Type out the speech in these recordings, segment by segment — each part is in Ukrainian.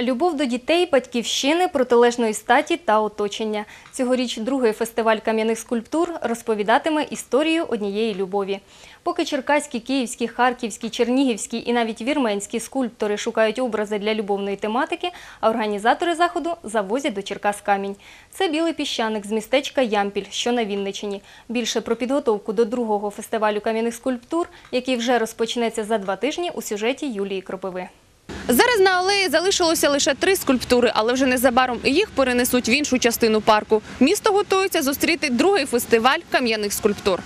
Любов до дітей, батьківщини, протилежної статі та оточення. Цьогоріч другий фестиваль кам'яних скульптур розповідатиме історію однієї любові. Поки черкаські, київські, харківські, чернігівські і навіть вірменські скульптори шукають образи для любовної тематики, а організатори заходу завозять до Черкас камінь. Це білий піщаник з містечка Ямпіль, що на Вінничині. Більше про підготовку до другого фестивалю кам'яних скульптур, який вже розпочнеться за два тижні у сюжеті Юлії Кропиви. Зараз на алеї залишилося лише три скульптури, але вже незабаром їх перенесуть в іншу частину парку. Місто готується зустріти другий фестиваль кам'яних скульптур.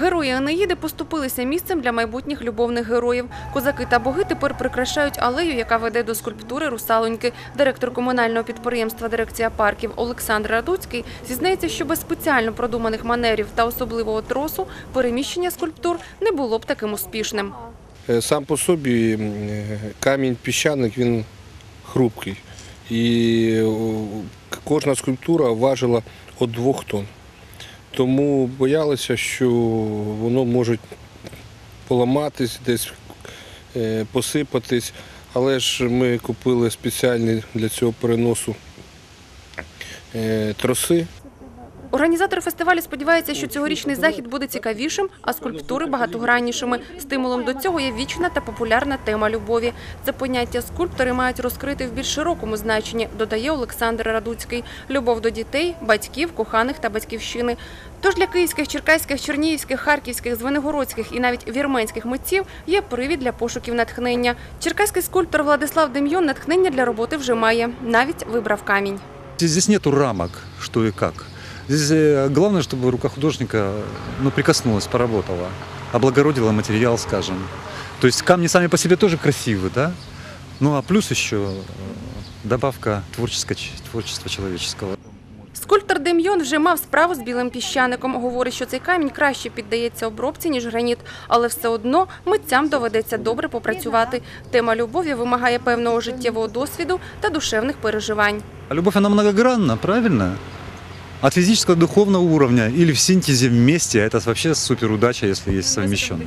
Герої Енеїди поступилися місцем для майбутніх любовних героїв. Козаки та боги тепер прикрашають алею, яка веде до скульптури русалоньки. Директор комунального підприємства Дирекція парків Олександр Радуцький зізнається, що без спеціально продуманих манерів та особливого тросу переміщення скульптур не було б таким успішним. Е, Сам по собі е, камінь піщаник він хрупкий. І кожна скульптура важила від двох тонн. Тому боялися, що воно може поламатись, десь е, посипатись. Але ж ми купили спеціальні для цього переносу троси. Організатори фестивалю сподіваються, що цьогорічний захід буде цікавішим, а скульптури багатограннішими. Стимулом до цього є вічна та популярна тема любові. Це поняття скульптори мають розкрити в більш широкому значенні, додає Олександр Радуцький. Любов до дітей, батьків, коханих та батьківщини. Тож для київських, черкаських, чернігівських, харківських, звенигородських і навіть вірменських митців є привід для пошуків натхнення. Черкаський скульптор Владислав Дем'йон натхнення для роботи вже має. Навіть вибрав камінь. Здесь нету рамок, что и как. Здесь э, главное, чтобы рука художника ну, прикоснулась, поработала, облагородила материал, скажем. То есть камни сами по себе тоже красивы, да? Ну а плюс еще э, добавка творческого, творчества человеческого. Скульптор Дем'йон вже мав справу з білим піщаником. Говорить, що цей камінь краще піддається обробці, ніж граніт, але все одно митцям доведеться добре попрацювати. Тема любові вимагає певного життєвого досвіду та душевних переживань. А любовь, она многогранна, правильно? От физического до духовного уровня или в синтезе вместе, это вообще супер удача, если есть совмещенное.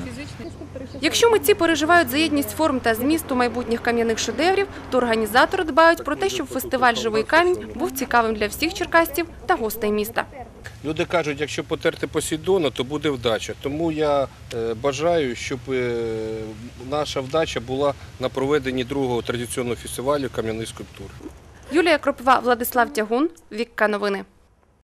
Якщо митці переживають за єдність форм та змісту майбутніх кам'яних шедеврів, то організатори дбають про те, щоб фестиваль Живий камінь був цікавим для всіх черкасців та гостей міста. Люди кажуть, якщо потерти Посейдона, то буде вдача. Тому я е, бажаю, щоб е, наша вдача була на проведенні другого традиційного фестивалю кам'яних скульптур. Юлія Кропива, Владислав Тягун, Вікка Новини.